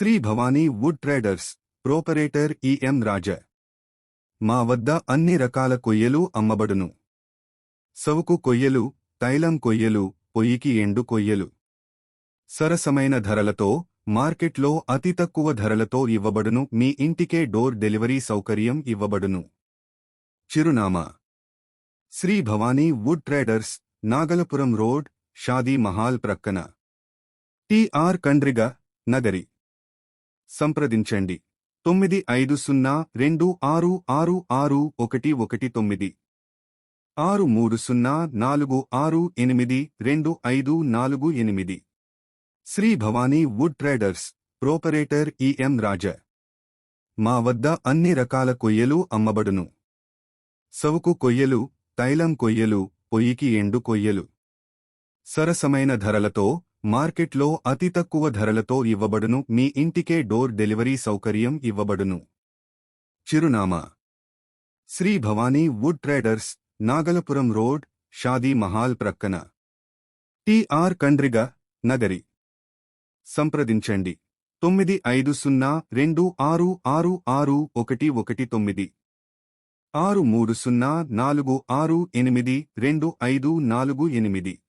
Shri Bhavani wood traders proprietor EM Raja. మా వద్ద అన్ని రకాల కొయ్యలు అమ్మబడును. సవుకు కొయ్యలు తైలం కొయ్యలు పొయ్యికి ఎండు కొయ్యలు. సరసమైన ధరలతో మార్కెట్లో అతి తక్కువ ధరలతో ఇవ్వబడును మీ ఇంటికే డోర్ డెలివరీ సౌకర్యం ఇవ్వబడును. చిరునామా. Shri Bhavani wood traders Nagalapuram road Shaadi Mahal ప్రక్కన. టిఆర్ కండ్రిగ నగరి. సంప్రదించండి. తొమ్మిది ఐదు సున్నా రెండు ఆరు ఆరు ఆరు ఒకటి ఒకటి తొమ్మిది. ఆరు మూడు సున్నా నాలుగు ఆరు ఎనిమిది రెండు ఐదు నాలుగు ఎనిమిది. Shri Bhavani wood traders proprietor EM Raja. మా వద్ద అన్ని రకాల కొయ్యలు అమ్మబడును. సవుకు కొయ్యలు తైలం కొయ్యలు పొయ్యికి ఎండు కొయ్యలు. సరసమైన ధరలతో మార్కెట్లో అతి తక్కువ ధరలతో ఇవ్వబడును మీ ఇంటికే డోర్ డెలివరీ సౌకర్యం ఇవ్వబడును. చిరునామా. Shri Bhavani wood traders Nagalapuram road Shaadi Mahal ప్రక్కన. టిఆర్ కండ్రిగ నగరి. సంప్రదించండి. తొమ్మిది ఐదు సున్నా రెండు ఆరు ఆరు ఆరు ఒకటి ఒకటి తొమ్మిది. ఆరు మూడు సున్నా నాలుగు ఆరు ఎనిమిది రెండు ఐదు నాలుగు ఎనిమిది.